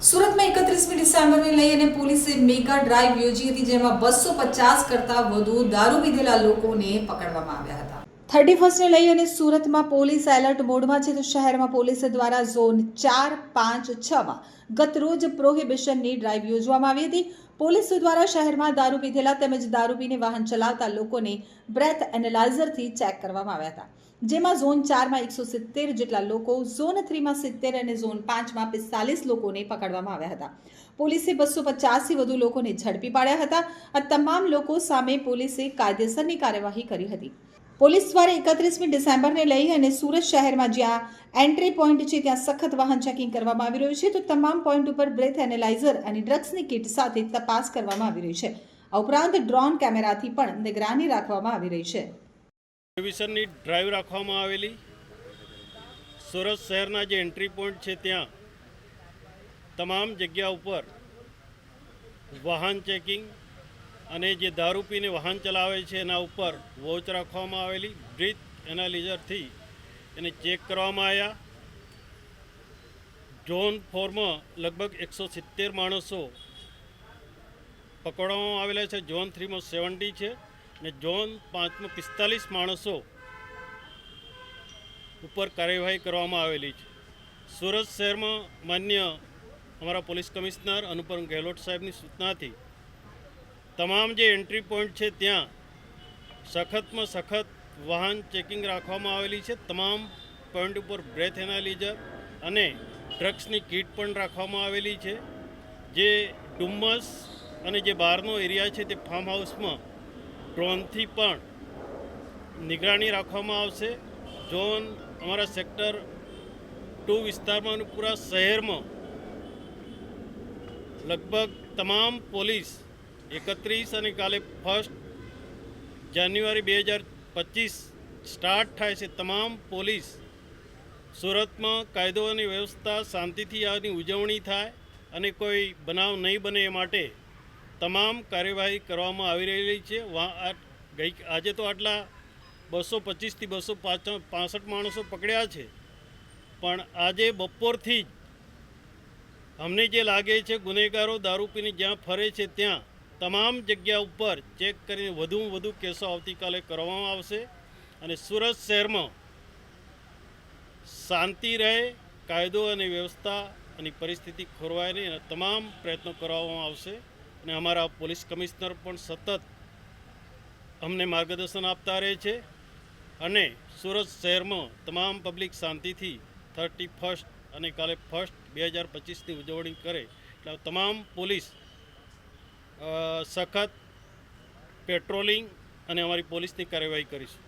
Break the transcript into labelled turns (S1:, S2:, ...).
S1: સુરતમાં એકત્રીસમી ડિસેમ્બરને લઈ અને પોલીસે મેગા ડ્રાઈવ યોજી હતી, જેમાં બસો પચાસ કરતા વધુ દારૂ પીધેલા લોકોને પકડવામાં આવ્યા હતા. થર્ટી ફર્સ્ટને લઈ અને સુરતમાં પોલીસ એલર્ટ મોડમાં છે તો શહેરમાં પોલીસ દ્વારા ઝોન ચાર, પાંચ, છમાં ગતરોજ પ્રોહિબિશનની ડ્રાઈવ યોજવામાં આવી હતી. પોલીસ દ્વારા શહેરમાં દારૂ પીધેલા તેમજ દારૂ પીને વાહન ચલાવતા લોકોને બ્રેથ એનાલાઇઝરથી ચેક કરવામાં આવ્યા હતા. જેમાં ઝોન ચારમાં એકસો સિત્તેર જેટલા લોકો, ઝોન થ્રીમાં સિત્તેર અને ઝોન પાંચમાં પિસ્તાલીસ લોકોને પકડવામાં આવ્યા હતા. પોલીસે બસો પચાસથી વધુ લોકોને ઝડપી પાડ્યા હતા. આ તમામ લોકો સામે પોલીસે કાયદેસરની કાર્યવાહી કરી હતી. પોલીસ દ્વારા એકત્રીસમી ડિસેમ્બરને લઈ અને સુરત શહેરમાં જ્યાં એન્ટ્રી પોઈન્ટ છે, ત્યાં સખત વાહન ચેકિંગ કરવામાં આવી રહ્યું છે. તો તમામ પોઈન્ટ ઉપર બ્રેથ એનાલાઇઝર અને ડ્રગ્સની કિટ સાથે તપાસ કરવામાં આવી રહી છે. આ ઉપરાંત ડ્રોન કેમેરાથી પણ નિગરાની રાખવામાં આવી રહી છે.
S2: પ્રોહિબિશનની ડ્રાઈવ રાખવામાં આવેલી. સુરત શહેરના જે એન્ટ્રી પોઈન્ટ છે, ત્યાં તમામ જગ્યા ઉપર વાહન ચેકિંગ અને જે દારૂ પીને વાહન ચલાવે છે એના ઉપર વોચ રાખવામાં આવેલી, બ્રીથ એનાલિઝરથી એને ચેક કરવામાં આવ્યા ઝોન ફોરમાં લગભગ એકસો સિત્તેર માણસો પકડવામાં આવેલા છે. ઝોન થ્રીમાં સેવન્ટી છે અને ઝોન પાંચમાં પિસ્તાલીસ માણસો ઉપર કાર્યવાહી કરવામાં આવેલી છે. સુરત શહેરમાં માન્ય અમારા પોલીસ કમિશનર અનુપમ ગેહલોત સાહેબની સૂચનાથી તમામ જે એન્ટ્રી પોઈન્ટ છે ત્યાં સખતમાં સખત વાહન ચેકિંગ રાખવામાં આવેલી છે. તમામ પોઈન્ટ ઉપર બ્રેથ એનાલિઝર અને ડ્રગ્સની કીટ પણ રાખવામાં આવેલી છે. જે ડુમ્મસ અને જે બહારનો એરિયા છે તે ફાર્મ હાઉસમાં ડ્રોનથી પણ નિગરાની રાખવામાં આવશે. ઝોન અમારા સેક્ટર ટુ વિસ્તારમાં અને પૂરા શહેરમાં લગભગ તમામ પોલીસ એકત્રીસ અને કાલે ફર્સ્ટ જાન્યુઆરી બે હજાર પચીસ સ્ટાર્ટ થાય છે તમામ પોલીસ સુરતમાં કાયદો અને વ્યવસ્થા શાંતિથી આની ઉજવણી થાય અને કોઈ બનાવ નહીં બને એ માટે તમામ કાર્યવાહી કરવામાં આવી રહેલી છે. ગઈ આજે તો આટલા બસો પચીસથી બસો પાસઠ માણસો પકડ્યા છે. પણ આજે બપોરથી જ અમને જે લાગે છે ગુનેગારો દારૂ પીને જ્યાં ફરે છે ત્યાં તમામ જગ્યા ઉપર ચેક કરીને વધુમાં વધુ કેસો આવતીકાલે કરવામાં આવશે અને સુરત શહેરમાં શાંતિ રહે, કાયદો અને વ્યવસ્થા અને પરિસ્થિતિ ખોરવાય નહીં એના તમામ પ્રયત્નો કરવામાં આવશે. અને અમારા પોલીસ કમિશનર પણ સતત અમને માર્ગદર્શન આપતા રહે છે અને સુરત શહેરમાં તમામ પબ્લિક શાંતિથી થર્ટી ફર્સ્ટ અને કાલે ફર્સ્ટ બે હજાર પચીસની ઉજવણી કરે. એટલે તમામ પોલીસ સખત પેટ્રોલિંગ અને અમારી પોલીસની કાર્યવાહી કરીશું.